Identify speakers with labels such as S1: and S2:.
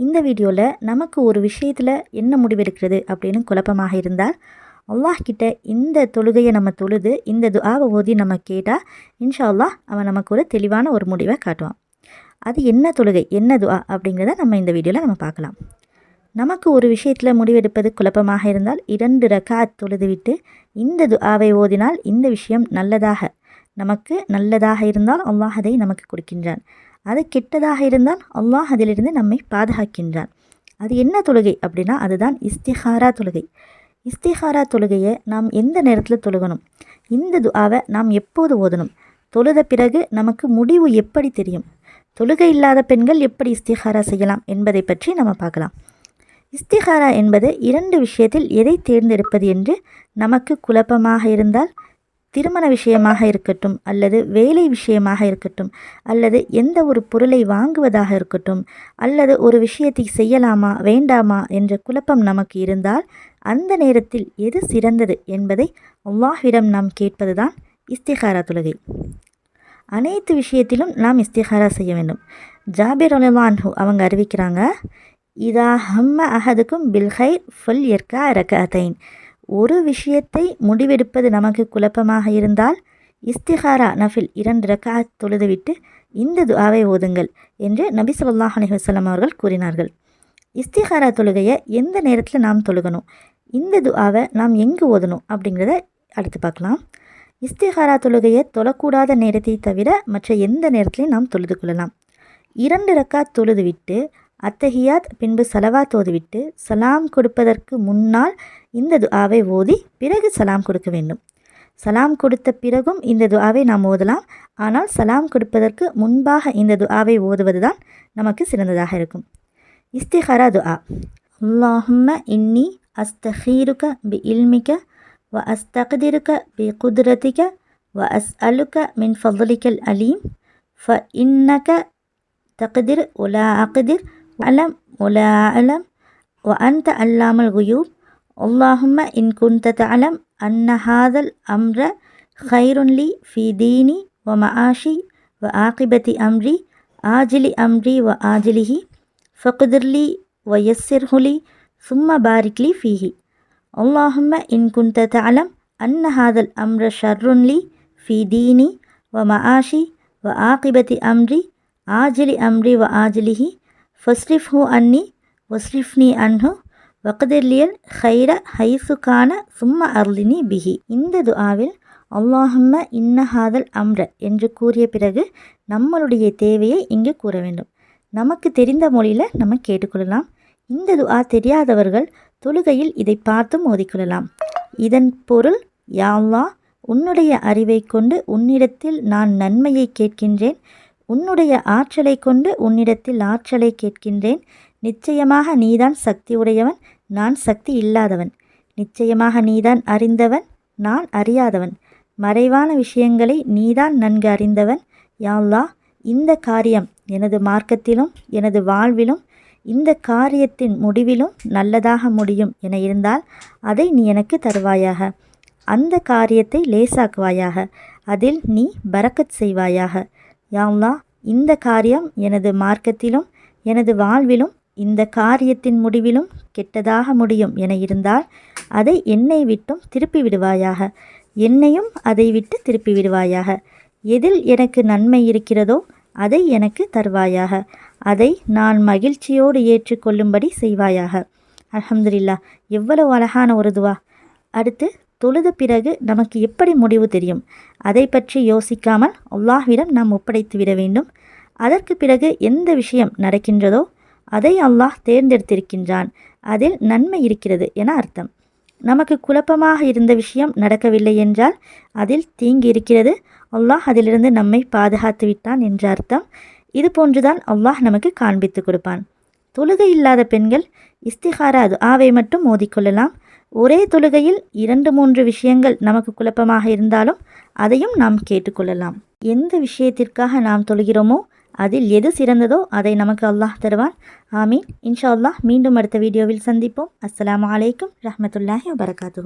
S1: இந்த வீடியோவில் நமக்கு ஒரு விஷயத்தில் என்ன முடிவெடுக்கிறது அப்படின்னு குழப்பமாக இருந்தால் அல்லாஹ் கிட்ட இந்த தொழுகையை நம்ம தொழுது இந்த துஆவை ஓதி நம்ம கேட்டால் இன்ஷா அல்லாஹ் அவன் நமக்கு ஒரு தெளிவான ஒரு முடிவை காட்டுவான். அது என்ன தொழுகை என்ன துஆ அப்படிங்கிறத நம்ம இந்த வீடியோவில் நம்ம பார்க்கலாம். நமக்கு ஒரு விஷயத்தில் முடிவெடுப்பது குழப்பமாக இருந்தால் இரண்டு ரக்காத் தொழுதுவிட்டு இந்த துஆவை ஓதினால் இந்த விஷயம் நல்லதாக நமக்கு நல்லதாக இருந்தால் அல்லாஹ் அதை நமக்கு கொடுக்கின்றான். அது கெட்டதாக இருந்தால் அல்லாஹ் அதிலிருந்து நம்மை பாதுகாக்கின்றான். அது என்ன தொழுகை அப்படின்னா அதுதான் இஸ்திஹாரா தொழுகை. இஸ்திஹாரா தொழுகையை நாம் எந்த நேரத்தில் தொழுகணும்? இந்த துஆவை நாம் எப்போது ஓதணும்? தொழுத பிறகு நமக்கு முடிவு எப்படி தெரியும்? தொழுகை இல்லாத பெண்கள் எப்படி இஸ்திஹாரா செய்யலாம் என்பதை பற்றி நம்ம பார்க்கலாம். இஸ்திஹாரா என்பது இரண்டு விஷயத்தில் எதை தேர்ந்தெடுப்பது என்று நமக்கு குழப்பமாக இருந்தால் திருமண விஷயமாக இருக்கட்டும் அல்லது வேலை விஷயமாக இருக்கட்டும் அல்லது எந்த ஒரு பொருளை வாங்குவதாக இருக்கட்டும் அல்லது ஒரு விஷயத்தை செய்யலாமா வேண்டாமா என்ற குழப்பம் நமக்கு இருந்தால் அந்த நேரத்தில் எது சிறந்தது என்பதை அல்லாஹ்விடம் நாம் கேட்பதுதான் இஸ்திஹாரா தொழுகை. அனைத்து விஷயத்திலும் நாம் இஸ்திஹாரா செய்ய வேண்டும். ஜாபிர் அலிவான்ஹு அவங்க அறிவிக்கிறாங்க இதா ஹம்ம அஹதுக்கும் பில்ஹை ஃபுல் எர்கா ரகத்தைன் ஒரு விஷயத்தை முடிவெடுப்பது நமக்கு குழப்பமாக இருந்தால் இஸ்திஹாரா நஃபில் இரண்டு ரக்காத் தொழுதுவிட்டு இந்த துஆவை ஓதுங்கள் என்று நபி சொல்லாஹ் அலி வசலம் அவர்கள் கூறினார்கள். இஸ்திஹாரா தொழுகையை எந்த நேரத்தில் நாம் தொழுகணும்? இந்த துஆவை நாம் எங்கு ஓதணும்? அப்படிங்கிறத அடுத்து பார்க்கலாம். இஸ்திஹாரா தொழுகையை தொழக்கூடாத நேரத்தை தவிர மற்ற எந்த நேரத்திலையும் நாம் தொழுது கொள்ளலாம். இரண்டு ரக்காத் தொழுதுவிட்டு அத்தஹியாத் பின்பு சலவா தோதுவிட்டு சலாம் கொடுப்பதற்கு முன்னால் இந்த துஆவை ஓதி பிறகு சலாம் கொடுக்க வேண்டும். சலாம் கொடுத்த பிறகும் இந்த துஆவை நாம் ஓதலாம். ஆனால் சலாம் கொடுப்பதற்கு முன்பாக இந்த துஆவை ஓதுவதுதான் நமக்கு சிறந்ததாக இருக்கும். இஸ்திஹரா துஆ. அல்லாஹும்ம இன்னி அஸ்தஹீருக்க பி இல்மிக்க வ அஸ்தகதிருக்க பி குதிரத்திக்க வ அஸ் அலுக்க மின் ஃபதுலிக்கல் அலீம். ஃப இன்னக தகதிர் உலா அகதிர் அலம் உலா அலம் வ அந்த அல்லாமல் குயூப். اللهم إن كنت تعلم أن هذا الأمر خير لي في ديني ومعاشي وعاقبة أمري آجل أمري وآجله فقدر لي ويسره لي ثم بارك لي فيه. اللهم إن كنت تعلم أن هذا الأمر شر لي في ديني ومعاشي وعاقبة أمري آجل أمري وآجله فاصرفه عني واصرفني عنه வக்கதிர்லியல் ஹைர ஹைசுக்கான சும்மா சும்ம அர்லினி பிஹி. இந்த துஆவில் அல்லாஹம்ம இன்னஹாதல் அம்ர என்று கூறிய பிறகு நம்மளுடைய தேவையை இங்கு கூற வேண்டும். நமக்கு தெரிந்த மொழியில் நம்ம கேட்டுக்கொள்ளலாம். இந்த துஆ தெரியாதவர்கள் தொழுகையில் இதை பார்த்தும் ஓதிக்கொள்ளலாம். இதன் பொருள் யாவ்லா உன்னுடைய அறிவை கொண்டு உன்னிடத்தில் நான் நன்மையை கேட்கின்றேன். உன்னுடைய ஆற்றலை கொண்டு உன்னிடத்தில் ஆற்றலை கேட்கின்றேன். நிச்சயமாக நீதான் சக்தி உடையவன் நான் சக்தி இல்லாதவன். நிச்சயமாக நீதான் அறிந்தவன் நான் அறியாதவன். மறைவான விஷயங்களை நீதான் நன்கு அறிந்தவன். யாவ்லா இந்த காரியம் எனது மார்க்கத்திலும் எனது வாழ்விலும் இந்த காரியத்தின் முடிவிலும் நல்லதாக முடியும் என இருந்தால் அதை நீ எனக்கு தருவாயாக. அந்த காரியத்தை லேசாக்குவாயாக. அதில் நீ பறக்கத் செய்வாயாக. யாவ்லா இந்த காரியம் எனது மார்க்கத்திலும் எனது வாழ்விலும் இந்த காரியத்தின் முடிவிலும் கெட்டதாக முடியும் என இருந்தால் அதை என்னை விட்டும் திருப்பி விடுவாயாக. என்னையும் அதை விட்டு திருப்பி விடுவாயாக. எதில் எனக்கு நன்மை இருக்கிறதோ அதை எனக்கு தருவாயாக. அதை நான் மகிழ்ச்சியோடு ஏற்றுக்கொள்ளும்படி செய்வாயாக. அலமதுல்லா எவ்வளவு அழகான ஒரு துவா. அடுத்து தொழுத பிறகு நமக்கு எப்படி முடிவு தெரியும்? அதை பற்றி யோசிக்காமல் அல்லாஹ்விடம் நாம் ஒப்படைத்து விட வேண்டும். அதற்கு பிறகு எந்த விஷயம் நடக்கின்றதோ அதை அல்லாஹ் தேர்ந்தெடுத்திருக்கின்றான். அதில் நன்மை இருக்கிறது என அர்த்தம். நமக்கு குழப்பமாக இருந்த விஷயம் நடக்கவில்லை என்றால் அதில் தீங்கு இருக்கிறது. அல்லாஹ் அதிலிருந்து நம்மை பாதுகாத்து விட்டான் என்ற அர்த்தம். இது போன்றுதான் அல்லாஹ் நமக்கு காண்பித்து கொடுப்பான். தொழுகை இல்லாத பெண்கள் இஸ்திஹாரா ஆவை மட்டும் மோதிக்கொள்ளலாம் ஒரே தொழுகையில் இரண்டு மூன்று விஷயங்கள் நமக்கு குழப்பமாக இருந்தாலும் அதையும் நாம் கேட்டுக்கொள்ளலாம். எந்த விஷயத்திற்காக நாம் தொழுகிறோமோ அதில் எது சிறந்ததோ அதை நமக்கு அல்லாஹ் தருவான். ஆமீன். இன்ஷா அல்லாஹ் மீண்டும் அடுத்த வீடியோவில் சந்திப்போம். அஸ்லாம் வலைக்கம் ரஹமத்துல்லாஹி வபரகாத்து